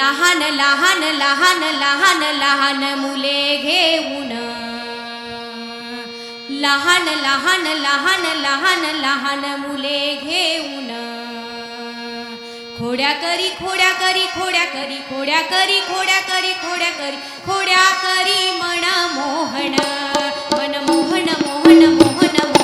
लहान लहान लहान लहान लहान मुले घेऊन. लहान लहान लहान लहान लहान मुले घेऊन. खोड्या करी खोड्या करी खोड्या करी खोड्या करी खोड्या करी खोड्या करी खोड्या करी मन मोहन. मन मोहन मोहन मोहन